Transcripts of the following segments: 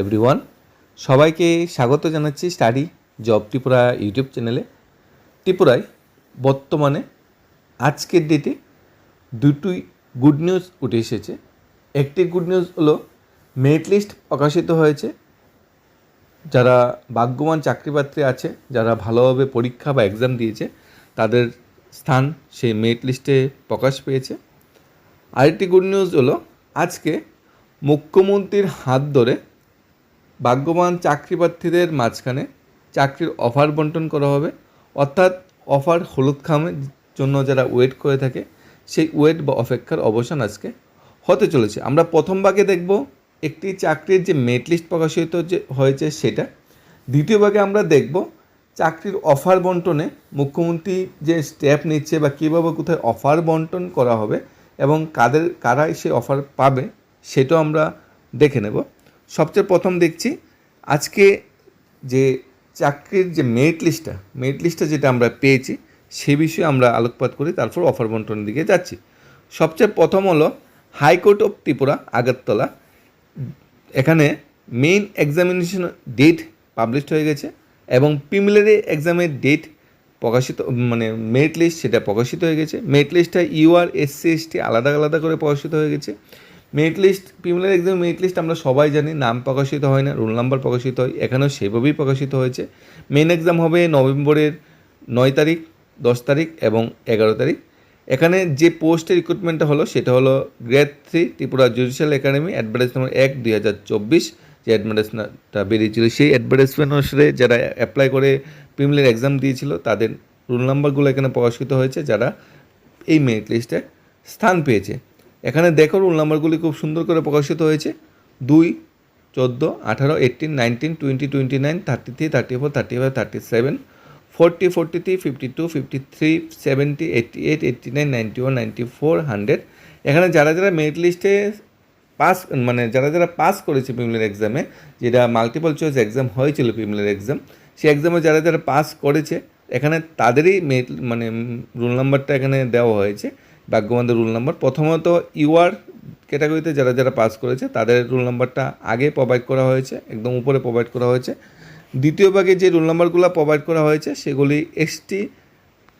Everyone, সবাইকে স্বাগত জানাচ্ছি স্টাডি জব ত্রিপুরা ইউটিউব চ্যানেলে। ত্রিপুরায় বর্তমানে আজকের ডেটে দুটোই গুড নিউজ উঠে এসেছে। একটি গুড নিউজ হলো মেরিট লিস্ট প্রকাশিত হয়েছে। যারা ভাগ্যবান চাকরিপাত্রী আছে, যারা ভালোভাবে পরীক্ষা বা এক্সাম দিয়েছে, তাদের স্থান সেই মেরিট লিস্টে প্রকাশ পেয়েছে। আরেকটি গুড নিউজ হলো, আজকে মুখ্যমন্ত্রীর হাত ধরে ভাগ্যবান চাকরিপ্রার্থীদের মাঝখানে চাকরির অফার বন্টন করা হবে। অর্থাৎ অফার হলুদ খামের জন্য যারা ওয়েট করে থাকে, সেই ওয়েট বা অপেক্ষার অবসান আজকে হতে চলেছে। আমরা প্রথম ভাগে দেখব একটি চাকরির যে মেট লিস্ট প্রকাশিত যে হয়েছে সেটা। দ্বিতীয় ভাগে আমরা দেখব চাকরির অফার বন্টনে মুখ্যমন্ত্রী যে স্টেপ নিচ্ছে বা কীভাবে কোথায় অফার বন্টন করা হবে এবং কাদের, কারাই সে অফার পাবে, সেটাও আমরা দেখে নেব। সবচেয়ে প্রথম দেখছি, আজকে যে চাকরির যে মেরিট লিস্টটা মেরিট লিস্টটা যেটা আমরা পেয়েছি, সে বিষয়ে আমরা আলোকপাত করি তারপর অফার বন্টনের দিকে যাচ্ছি। সবচেয়ে প্রথম হলো হাইকোর্ট অফ ত্রিপুরা, আগরতলা। এখানে মেইন এক্সামিনেশন ডেট পাবলিশড হয়ে গেছে এবং প্রিমিলারি এক্সামের ডেট প্রকাশিত মানে মেরিট লিস্ট সেটা প্রকাশিত হয়ে গেছে। মেরিট লিস্টটা ইউআর এসসি এসটি আলাদা আলাদা করে প্রকাশিত হয়ে গেছে। Merit list preliminary exam merit list আমরা সবাই জানি, নাম প্রকাশিত হয় না রোল নাম্বার প্রকাশিত হয়, এখানেও সেভাবেই প্রকাশিত হয়েছে। মেন এক্সাম হবে নভেম্বরের নয় তারিখ, দশ তারিখ এবং এগারো তারিখ। এখানে যে পোস্টের রিক্রুটমেন্টটা হলো, সেটা হলো grade three Tripura judicial academy advertise number এক, দুই হাজার চব্বিশ। যে অ্যাডভার্টাইজমেন্টটা বেরিয়েছিল, সেই অ্যাডভার্টাইজমেন্ট অনুসারে যারা অ্যাপ্লাই করে প্রিমিলারি এক্সাম দিয়েছিল, তাদের রোল নাম্বারগুলো এখানে প্রকাশিত হয়েছে, যারা এই মেরিট লিস্টে স্থান পেয়েছে। এখানে দেখো রোল নাম্বারগুলি খুব সুন্দর করে প্রকাশিত হয়েছে। দুই, চোদ্দ, আঠারো eighteen nineteen twenty twenty nine thirty three thirty four thirty five thirty seven forty forty three fifty two fifty three seventy eighty eight eighty nine ninety one ninety four hundred এখানে যারা যারা মেরিট লিস্টে pass মানে যারা যারা pass করেছে প্রিমিলার এক্সামে যেটা মাল্টিপল চয়েস এক্সাম হয়েছিল প্রিমিলার এক্সাম সেই এক্সামে যারা যারা পাস করেছে, এখানে তাদেরই মানে রোল নাম্বারটা এখানে দেওয়া হয়েছে। ভাগ্যবানদের রুল নাম্বার। প্রথমত, ইউআর ক্যাটাগরিতে যারা যারা পাস করেছে, তাদের রুল নাম্বারটা আগে প্রোভাইড করা হয়েছে, একদম উপরে প্রোভাইড করা হয়েছে। দ্বিতীয় ভাগে যে রোল নাম্বারগুলো প্রোভাইড করা হয়েছে, সেগুলি এসটি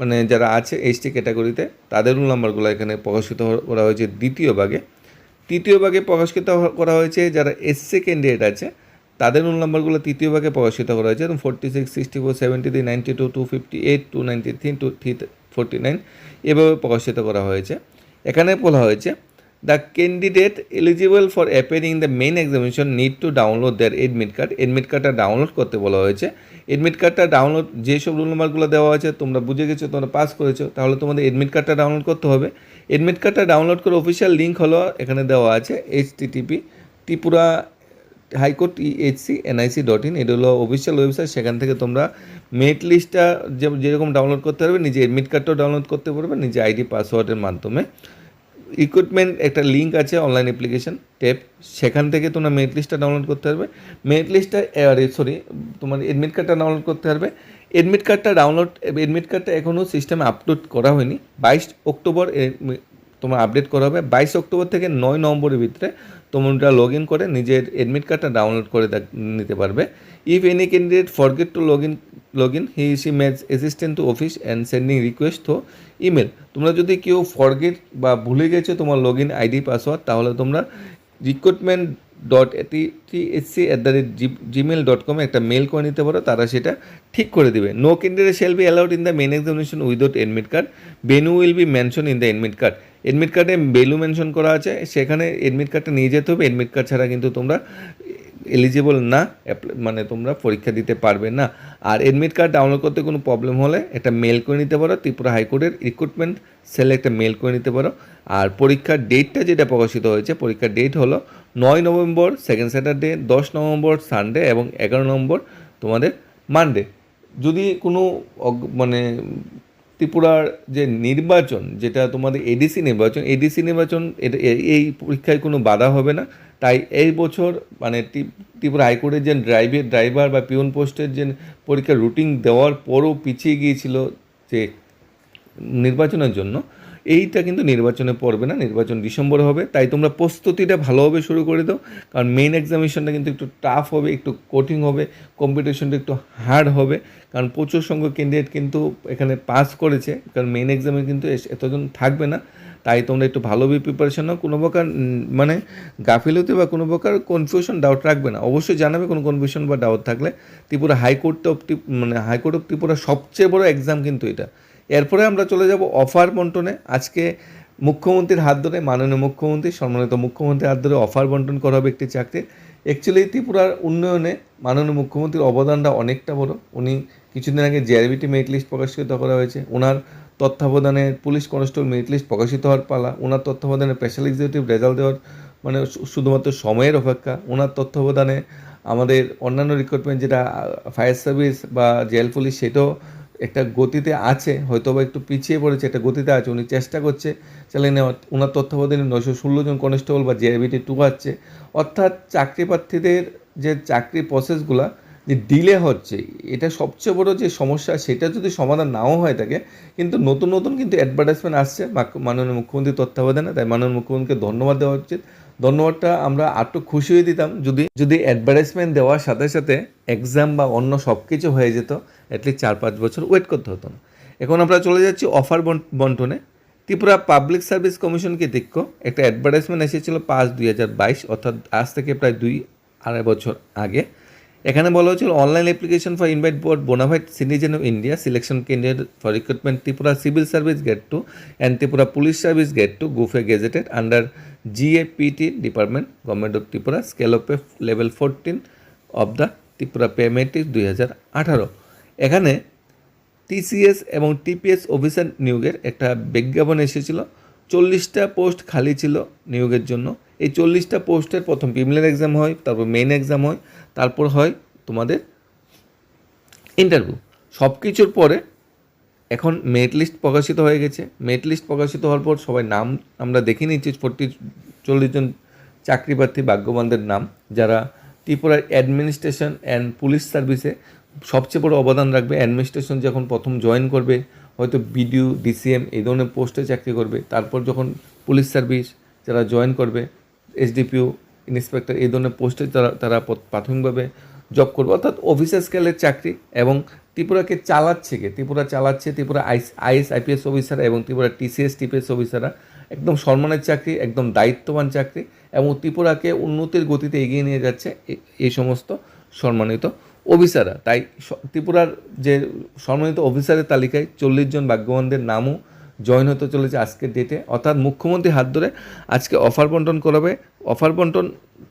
মানে যারা আছে এসটি ক্যাটাগরিতে, তাদের রোল নাম্বারগুলো এখানে প্রকাশিত করা হয়েছে দ্বিতীয় ভাগে। তৃতীয় ভাগে প্রকাশিত করা হয়েছে যারা এসসি ক্যান্ডিডেট আছে, তাদের রোল নাম্বারগুলো তৃতীয় ভাগে প্রকাশিত করা হয়েছে। Forty six sixty four seventy three ninety two two fifty eight two ninety three two three forty nine এভাবে প্রকাশিত করা হয়েছে। এখানে বলা হয়েছে the candidate eligible for appearing the main examination need to download their admit card admit কার্ডটা download করতে বলা হয়েছে। এডমিট কার্ডটা ডাউনলোড যেসব রোল নাম্বারগুলো দেওয়া আছে, তোমরা বুঝে গেছো, তোমরা পাস করেছ, তাহলে তোমাদের এডমিট কার্ডটা ডাউনলোড করতে হবে। এডমিট কার্ডটা ডাউনলোড করে অফিসিয়াল লিঙ্ক হলো, এখানে দেওয়া আছে HTTP Tripura high court EHC NIC dot in, এটা হলো অফিসিয়াল ওয়েবসাইট সেখান থেকে তোমরা মেট লিস্টটা যে, যেরকম ডাউনলোড করতে পারবে নিজে এডমিট কার্ডটাও ডাউনলোড করতে পারবে নিজে আইডি পাসওয়ার্ডের মাধ্যমে। ইকুইপমেন্ট একটা লিঙ্ক আছে অনলাইন অ্যাপ্লিকেশন টেপ সেখান থেকে তোমরা মেরিট লিস্টটা ডাউনলোড করতে পারবে। মেরিট লিস্টটা সরি তোমার এডমিট কার্ডটা ডাউনলোড করতে পারবে। এডমিট কার্ডটা ডাউনলোড এডমিট কার্ডটা এখনও সিস্টেমে আপলোড করা হয়নি। বাইশ অক্টোবর তোমার আপডেট করা হবে। বাইশ অক্টোবর থেকে নয় নভেম্বরের ভিতরে তোমরা লগ ইন করে নিজের অ্যাডমিট কার্ডটা ডাউনলোড করে নিতে পারবে। If any candidate forget to log in log in he she match assistant to office and sending request through email তোমরা যদি কেউ ফরগেট বা ভুলে গেছো তোমার লগ ইন আইডি পাসওয়ার্ড তাহলে তোমরা recruitment dot TSC at the rate Gmail dot কমে একটা মেল করে নিতে পারো, তারা সেটা ঠিক করে দেবে। No candidate shall be allowed in the main examination without admit card venue will be mention in the admit card admit কার্ডে বেলু মেনশন করা আছে, সেখানে এডমিট কার্ডটা নিয়ে যেতে হবে। এডমিট কার্ড ছাড়া কিন্তু তোমরা এলিজিবল না মানে তোমরা পরীক্ষা দিতে পারবে না। আর এডমিট কার্ড ডাউনলোড করতে কোনো প্রবলেম হলে একটা মেল করে নিতে পারো। ত্রিপুরা হাইকোর্টের রিক্রুটমেন্ট সেলে একটা মেল করে নিতে পারো। আর পরীক্ষার ডেটটা যেটা প্রকাশিত হয়েছে, পরীক্ষার ডেট হলো নয় নভেম্বর সেকেন্ড স্যাটারডে দশ নভেম্বর সানডে এবং এগারো নভেম্বর, তোমাদের মানডে যদি কোনো মানে ত্রিপুরার যে নির্বাচন, যেটা তোমাদের এডিসি নির্বাচন এডিসি নির্বাচন এই পরীক্ষায় কোনো বাধা হবে না। তাই এই বছর মানে ত্রিপুরা হাইকোর্টের যে ড্রাইভের ড্রাইভার বা পিওন পোস্টের যে পরীক্ষার রুটিন দেওয়ার পরও পিছিয়ে গিয়েছিল যে নির্বাচনের জন্য, এইটা কিন্তু নির্বাচনে পড়বে না, নির্বাচন ডিসেম্বর হবে। তাই তোমরা প্রস্তুতিটা ভালোভাবে শুরু করে দাও, কারণ মেইন এক্সামিনেশনটা কিন্তু একটু টাফ হবে, একটু কঠিন হবে কম্পিটিশনটা একটু হার্ড হবে, কারণ প্রচুর সংখ্যক ক্যান্ডিডেট কিন্তু এখানে পাস করেছে, কারণ মেইন এক্সামে কিন্তু এতজন থাকবে না। তাই তোমরা একটু ভালোভাবে প্রিপারেশন নাও। কোনো প্রকার মানে গাফিলতি বা কোনো প্রকার কনফিউশন ডাউট রাখবে না। অবশ্যই জানাবে কোনো কনফিউশন বা ডাউট থাকলে। ত্রিপুরা হাইকোর্ট অফ মানে হাইকোর্ট অফ ত্রিপুরা সবচেয়ে বড় এক্সাম কিন্তু এটা। এরপরে আমরা চলে যাব অফার বন্টনে। আজকে মুখ্যমন্ত্রীর হাত ধরে, মাননীয় মুখ্যমন্ত্রী, সম্মানিত মুখ্যমন্ত্রীর হাত ধরে অফার বন্টন করা হবে একটি চাকরি। অ্যাকচুয়ালি ত্রিপুরার উন্নয়নে মাননীয় মুখ্যমন্ত্রীর অবদানটা অনেকটা বড়। উনি কিছুদিন আগে জেআরবিটি মেরিট লিস্ট প্রকাশিত করা হয়েছে। ওনার তত্ত্বাবধানে পুলিশ কনস্টেবল মেরিট লিস্ট প্রকাশিত হওয়ার পালা ওনার তত্ত্বাবধানে স্পেশাল এক্সিকিউটিভ রেজাল্ট দেওয়ার মানে শুধুমাত্র সময়ের অপেক্ষা ওনার তত্ত্বাবধানে আমাদের অন্যান্য রিক্রুটমেন্ট যেটা ফায়ার সার্ভিস বা জেল পুলিশ সেটাও একটা গতিতে আছে হয়তো বা একটু পিছিয়ে পড়েছে, একটা গতিতে আছে, উনি চেষ্টা করছে চালিয়ে নেওয়ার। ওনার তত্ত্বাবধানে নয়শো ষোলো জন কনস্টেবল বা জেআইবিটি টু আছে অর্থাৎ চাকরি প্রার্থীদের যে চাকরি প্রসেসগুলা যে ডিলে হচ্ছে, এটা সবচেয়ে বড় যে সমস্যা, সেটা যদি সমাধান নাও হয়ে থাকে কিন্তু নতুন নতুন কিন্তু অ্যাডভার্টাইজমেন্ট আসছে। মাননীয় মুখ্যমন্ত্রীর তত্ত্বাবধানে, তাই মাননীয় মুখ্যমন্ত্রীকে ধন্যবাদ দেওয়া উচিত। ধন্যবাদটা আমরা আরও খুশি হয়ে দিতাম, যদি যদি অ্যাডভার্টাইজমেন্ট দেওয়ার সাথে সাথে এক্সাম বা অন্য সব কিছু হয়ে যেত অ্যাটলিস্ট চার, পাঁচ বছর ওয়েট করতে হতো না। এখন আমরা চলে যাচ্ছি অফার বন্টনে। ত্রিপুরা পাবলিক সার্ভিস কমিশন কর্তৃক একটা অ্যাডভার্টাইজমেন্ট এসেছিল পাঁচ দুই হাজার বাইশ, অর্থাৎ আজ থেকে প্রায় দুই, আড়াই বছর আগে। এখানে বলা হয়েছিল online application for invite board bonafide citizen of India selection candidate for recruitment Tripura civil service grade two and Tripura police service grade two গুফে gazetted under GAPT department government of Tripura scale of level fourteen of the Tripura pay matrix দুই হাজার আঠারো। এখানে TCS এবং TPS officer নিয়োগের একটা বিজ্ঞাপন এসেছিল। চল্লিশটা পোস্ট খালি ছিল নিয়োগের জন্য। এই চল্লিশটা পোস্টের প্রথম প্রিমিলার এক্সাম হয়, তারপর মেইন এক্সাম হয়। তারপর হয় তোমাদের ইন্টারভিউ সব কিছুর পরে এখন মেরিট লিস্ট প্রকাশিত হয়ে গেছে। মেরিট লিস্ট প্রকাশিত হওয়ার পর সবাই নাম আমরা দেখে নিচ্ছি ফোরটি চল্লিশ জন চাকরি প্রার্থী, ভাগ্যবানদের নাম। যারা ত্রিপুরার অ্যাডমিনিস্ট্রেশন অ্যান্ড পুলিশ সার্ভিসে সবচেয়ে বড় অবদান রাখবে। অ্যাডমিনিস্ট্রেশন যখন প্রথম জয়েন করবে, হয়তো বিডিও ডিসিএম এই ধরনের পোস্টে চাকরি করবে। তারপর যখন পুলিশ সার্ভিস যারা জয়েন করবে এসডিপিও ইন্সপেক্টর, এই ধরনের পোস্টে তারা তারা প্রাথমিকভাবে জব করবে। অর্থাৎ অফিসার স্কেলের চাকরি এবং ত্রিপুরাকে চালাচ্ছে কে? ত্রিপুরা চালাচ্ছে, Tripura IAS IAS, IPS officer এবং ত্রিপুরা টিসিএস টিপিএস অফিসাররা একদম সম্মানের চাকরি, একদম দায়িত্ববান চাকরি এবং ত্রিপুরাকে উন্নতির গতিতে এগিয়ে নিয়ে যাচ্ছে এই সমস্ত সম্মানিত অফিসাররা তাই ত্রিপুরার যে সম্মানিত অফিসারের তালিকায় চল্লিশ জন ভাগ্যবানদের নামও জয়েন হতে চলেছে আজকের ডেটে অর্থাৎ মুখ্যমন্ত্রী হাত ধরে আজকে অফার বন্টন করাবে। অফার বন্টন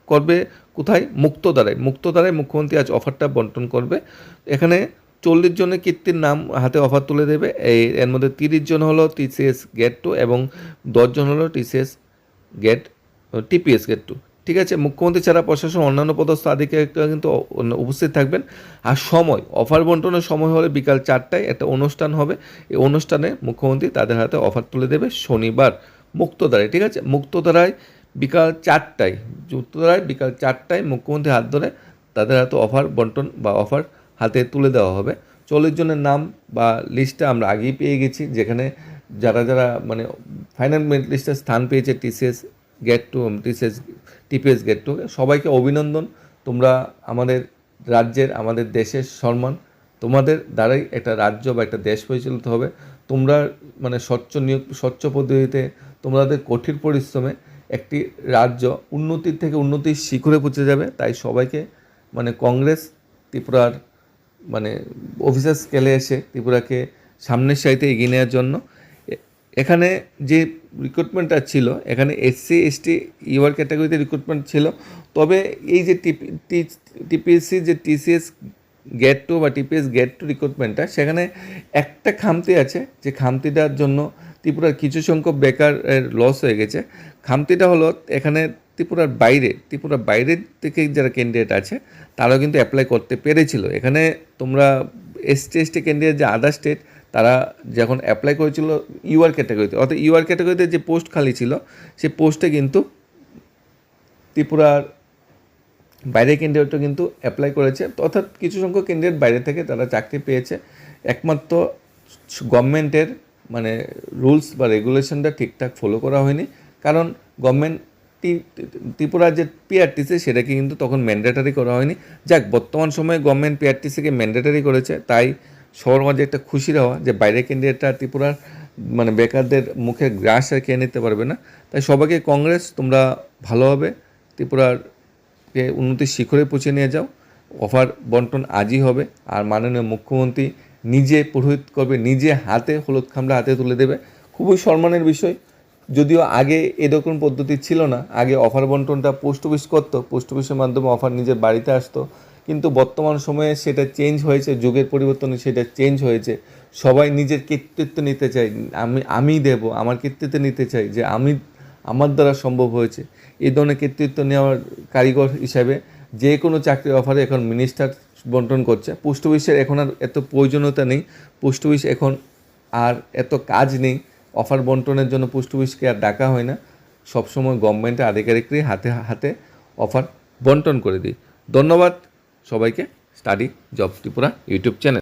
করবে কোথায়? মুক্তধারায়। মুক্তধারায় মুখ্যমন্ত্রী আজ অফারটা বন্টন করবে। এখানে চল্লিশ জনের কীর্তির নাম হাতে অফার তুলে দেবে। এই এর মধ্যে তিরিশ জন হলো টিসিএস গেট টু এবং দশজন হলো TCS grade TPS grade two ঠিক আছে, মুখ্যমন্ত্রী ছাড়া প্রশাসন, অন্যান্য পদস্থ আধিকারিকরা কিন্তু উপস্থিত থাকবেন। আর সময়, অফার বন্টনের সময় হলে বিকাল চারটায় একটা অনুষ্ঠান হবে। এই অনুষ্ঠানে মুখ্যমন্ত্রী তাদের হাতে অফার তুলে দেবে শনিবার মুক্তধারায়, ঠিক আছে? মুক্তধারায় বিকাল চারটায়, মুক্তধারায় বিকাল চারটায় মুখ্যমন্ত্রী হাত ধরে তাদের হাতে অফার বন্টন বা অফার হাতে তুলে দেওয়া হবে। চল্লিশ জনের নাম বা লিস্টটা আমরা আগেই পেয়ে গেছি, যেখানে যারা যারা মানে ফাইনাল মেরিট লিস্টে স্থান পেয়েছে TCS grade two TCS TPS grade two সবাইকে অভিনন্দন। তোমরা আমাদের রাজ্যের, আমাদের দেশের সম্মান, তোমাদের দ্বারাই একটা রাজ্য বা একটা দেশ পরিচালিত হবে। তোমরা মানে স্বচ্ছ নিয়োগ, স্বচ্ছ পদ্ধতিতে, তোমাদের কঠিন পরিশ্রমে একটি রাজ্য উন্নতির থেকে উন্নতির শিখরে পৌঁছে যাবে। তাই সবাইকে মানে কংগ্রেস, ত্রিপুরার মানে অফিসার স্কেলে এসে ত্রিপুরাকে সামনের সাইতে এগিয়ে নেওয়ার জন্য এখানে যে রিক্রুটমেন্টটা ছিল, এখানে এসসি এসটি ইউআর ক্যাটাগরিতে রিক্রুটমেন্ট ছিল, তবে এই যে টিপিএসসি যে টিসিএস গেট টু বা টিপিএস গেট টু রিক্রুটমেন্টটা সেখানে একটা খামতি আছে, যে খামতিটার জন্য ত্রিপুরার কিছু সংখ্যক বেকারের লস হয়ে গেছে। খামতিটা হলো এখানে ত্রিপুরার বাইরে, ত্রিপুরার বাইরের থেকে যারা ক্যান্ডিডেট আছে, তারাও কিন্তু অ্যাপ্লাই করতে পেরেছিল। এখানে তোমরা এসটি এসটি ক্যান্ডিডেট যে আদার স্টেট তারা যখন অ্যাপ্লাই করেছিল ইউআর ক্যাটাগরিতে অর্থাৎ ইউআর ক্যাটাগরিতে যে পোস্ট খালি ছিল, সে পোস্টে কিন্তু ত্রিপুরার বাইরে ক্যান্ডিডেটও কিন্তু অ্যাপ্লাই করেছে। অর্থাৎ কিছু সংখ্যক ক্যান্ডিডেট বাইরে থেকে তারা চাকরি পেয়েছে। একমাত্র গভর্নমেন্টের মানে রুলস বা রেগুলেশনটা ঠিকঠাক ফলো করা হয়নি। কারণ গভর্নমেন্ট ত্রিপুরার যে পিআরটিসি সেটাকে কিন্তু তখন ম্যান্ডেটারি করা হয়নি। যাক, বর্তমান সময়ে গভর্নমেন্ট পিআরটিসিকে ম্যান্ডেটারি করেছে, তাই সবার মাঝে একটা খুশির হওয়া যে বাইরের ক্যান্ডিডেটটা ত্রিপুরার মানে বেকারদের মুখে গ্রাস আর খেয়ে নিতে পারবে না। তাই সবাইকে কংগ্রেস, তোমরা ভালোভাবে ত্রিপুরারকে উন্নতির শিখরে পৌঁছে নিয়ে যাও। অফার বন্টন আজই হবে। আর মাননীয় মুখ্যমন্ত্রী নিজে পুরোহিত করবে, নিজে হাতে হলুদ খামলা হাতে তুলে দেবে। খুবই সম্মানের বিষয়। যদিও আগে এরকম পদ্ধতি ছিল না। আগে অফার বন্টনটা পোস্ট অফিস করতো, পোস্ট অফিসের মাধ্যমে অফার নিজের বাড়িতে আসতো। কিন্তু বর্তমান সময়ে সেটা চেঞ্জ হয়েছে, যুগের পরিবর্তনে সেটা চেঞ্জ হয়েছে। সবাই নিজের কৃতিত্ব নিতে চাই আমি আমি দেব, আমার কৃতিত্ব নিতে চাই যে আমি, আমার দ্বারা সম্ভব হয়েছে। এই ধরনের কৃতিত্ব নেওয়ার কারিগর হিসাবে যে কোনো চাকরির অফারে এখন মিনিস্টার বন্টন করছে। পোস্ট অফিসের এখন আর এত প্রয়োজনীয়তা নেই, পোস্ট অফিস এখন আর এত কাজ নেই অফার বন্টনের জন্য পোস্ট অফিসকে আর ডাকা হয় না। সবসময় গভর্নমেন্টের আধিকারিকরাই হাতে হাতে অফার বন্টন করে দিই ধন্যবাদ। সবাইকে study job Tripura YouTube channel.